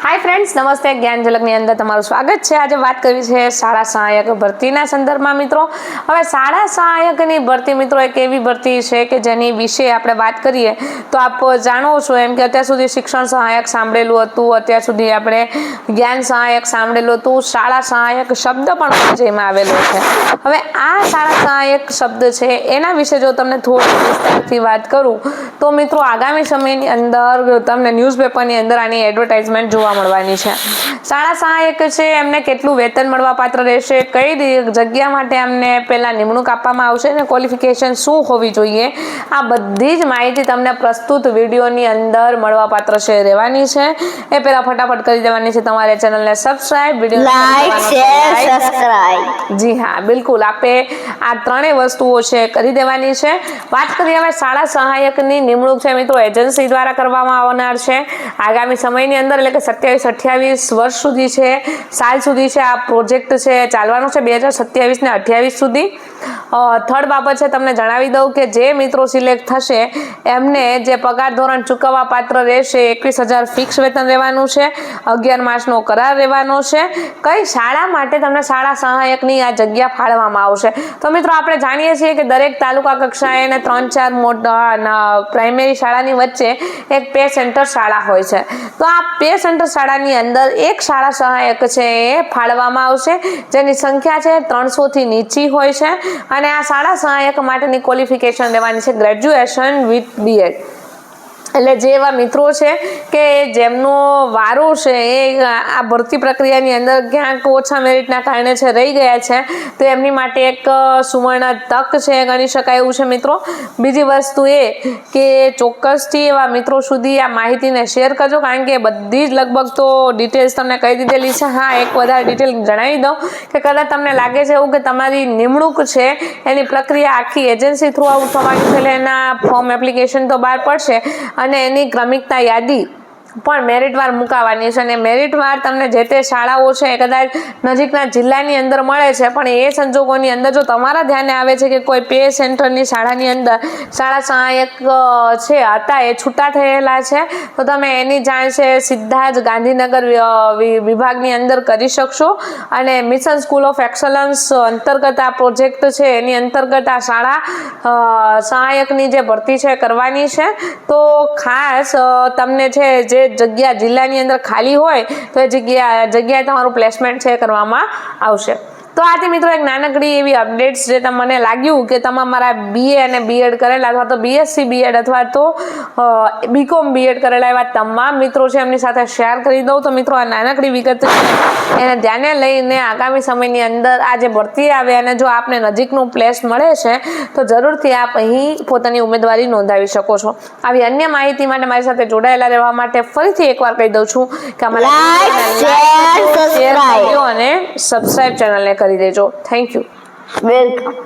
Hi friends નમસ્તે. જ્ઞાન ઝલકની અંદર તમારું સ્વાગત છે. આજે વાત કરવી છે શાળા સહાયક ભરતીના સંદર્ભમાં મિત્રો. હવે શાળા સહાયકની ભરતી મિત્રો એક એવી ભરતી છે કે જેની વિશે આપણે વાત કરીએ તો આપ જાણો છો એમ કે અત્યાર સુધી શિક્ષણ સહાયક સાંભળેલું હતું. અત્યાર સુધી આપણે જ્ઞાન સહાયક સાંભળેલું હતું. શાળા સહાયક શબ્દ પણ જેમાં આવેલો છે. હવે આ શાળા સહાયક શબ્દ છે એના વિશે જો તમને થોડી વિસ્તારથી વાત કરું તો મિત્રો આગામી સમયની અંદર તમને ન્યૂઝપેપરની અંદર આની એડવર્ટાઇઝમેન્ટ જોવા મળવાની છે. શાળા સહાયક છે એમને કેટલું વેતન મળવા પાત્ર રહેશે કઈ જગ્યા માટે એમને પહેલાં નિમણૂક આપવામાં આવશે અને ક્વોલિફિકેશન શું હોવી જોઈએ આ બધી જ માહિતી તમને પ્રસ્તુત વિડીયોની અંદર મળવા પાત્ર છે રહેવાની છે. એ પહેલાં ફટાફટ કરી દેવાની છે તમારે ચેનલને સબસ્ક્રાઇબ લાઈક શેર સબસ્ક્રાઈબ જી હા બિલકુલ. આપે આ ત્રણેય વસ્તુઓ છે કરી દેવાની છે. વાત કરીએ હવે શાળા સહાયકની નિમણૂક છે મિત્રો એજન્સી દ્વારા કરવામાં આવનાર છે. આગામી સમયની અંદર એટલે કે સત્યાવીસ, અઠ્યાવીસ વર્ષ સુધી છે, સાલ સુધી છે, આ પ્રોજેક્ટ છે, ચાલવાનો છે, બે હજાર સત્યાવીસને અઠ્યાવીસ સુધી. થર્ડ બાબત છે, તમને જણાવી દઉં કે જે મિત્રો સિલેક્ટ થશે, એમને જે પગાર ધોરણ ચૂકવવા પાત્ર રહેશે, એકવીસ હજાર ફિક્સ વેતન રહેવાનું છે, અગિયાર માસનો કરાર રહેવાનો છે. કઈ શાળા માટે તમને શાળા સહાયકની આ જગ્યા ફાળવવામાં આવશે? તો મિત્રો, આપણે જાણીએ છીએ કે દરેક તાલુકા કક્ષાએ અને ત્રણ, ચાર મોટા પ્રાઇમરી શાળાની વચ્ચે એક પે સેન્ટર શાળા હોય છે. તો આ પે સેન્ટર શાળાની અંદર એક શાળા સહાયક છે એ ફાળવામાં આવશે. જેની સંખ્યા છે ત્રણસોથી નીચી હોય છે. અને આ શાળા સહાયક માટેની ક્વોલિફિકેશન લેવાની છે ગ્રેજ્યુએશન વિથ બીએડ એટલે જે એવા મિત્રો છે કે જેમનો વારો છે એ આ ભરતી પ્રક્રિયાની અંદર ક્યાંક ઓછા મેરિટના કારણે છે, રહી ગયા છે. તો એમની માટે એક સુવર્ણ તક છે, ગણી શકાય એવું છે મિત્રો. બીજી વસ્તુ એ કે ચોક્કસથી એવા મિત્રો સુધી આ માહિતીને શેર કરજો, કારણ કે બધી જ લગભગ તો ડિટેલ્સ તમને કહી દીધેલી છે. હા, એક વધારે ડિટેલ જણાવી દઉં કે કદાચ તમને લાગે છે એવું કે તમારી નિમણૂક છે, એની પ્રક્રિયા આખી એજન્સી થ્રુ આઉટ થવાની છે, એટલે એના ફોર્મ એપ્લિકેશન તો બહાર પડશે. અને એની ક્રમિકતા યાદી પણ મેરિટવાર મુકાવાની છે અને મેરિટવાર તમને જે તે શાળાઓ છે એ કદાચ નજીકના જિલ્લાની અંદર મળે છે. પણ એ સંજોગોની અંદર જો તમારા ધ્યાને આવે છે કે કોઈ પે સેન્ટરની શાળાની અંદર શાળા સહાયક છે, હતા, એ છૂટા થયેલા છે, તો તમે એની જાણ છે સીધા જ ગાંધીનગર વિભાગની અંદર કરી શકશો. અને મિશન સ્કૂલ ઓફ એક્સલન્સ અંતર્ગત આ પ્રોજેક્ટ છે, એની અંતર્ગત આ શાળા સહાયકની જે ભરતી છે કરવાની છે. તો ખાસ તમને છે જે જગ્યા જિલ્લાની અંદર ખાલી હોય તો એ જગ્યા જગ્યાએ તમારું પ્લેસમેન્ટ છે કરવામાં આવશે. તો આજે મિત્રો એક નાનકડી એવી અપડેટ્સ જે તમને લાગ્યું કે તમે મારા બીએ અને બીએડ કરેલા અથવા તો બીએસસી બીએડ અથવા તો બીકોમ બીએડ કરેલા એવા તમામ મિત્રો છે એમની સાથે શેર કરી દઉં. તો મિત્રો આ નાનકડી વિગત એને ધ્યાને લઈને આગામી સમયની અંદર આ જે ભરતી આવે અને જો આપને નજીકનું પ્લેસ મળે છે તો જરૂરથી આપ અહીં પોતાની ઉમેદવારી નોંધાવી શકો છો. આવી અન્ય માહિતી માટે મારી સાથે જોડાયેલા રહેવા માટે ફરીથી એકવાર કહી દઉં છું કે અમારા અને સબસ્ક્રાઇબ ચેનલને કરી દેજો. Thank you welcome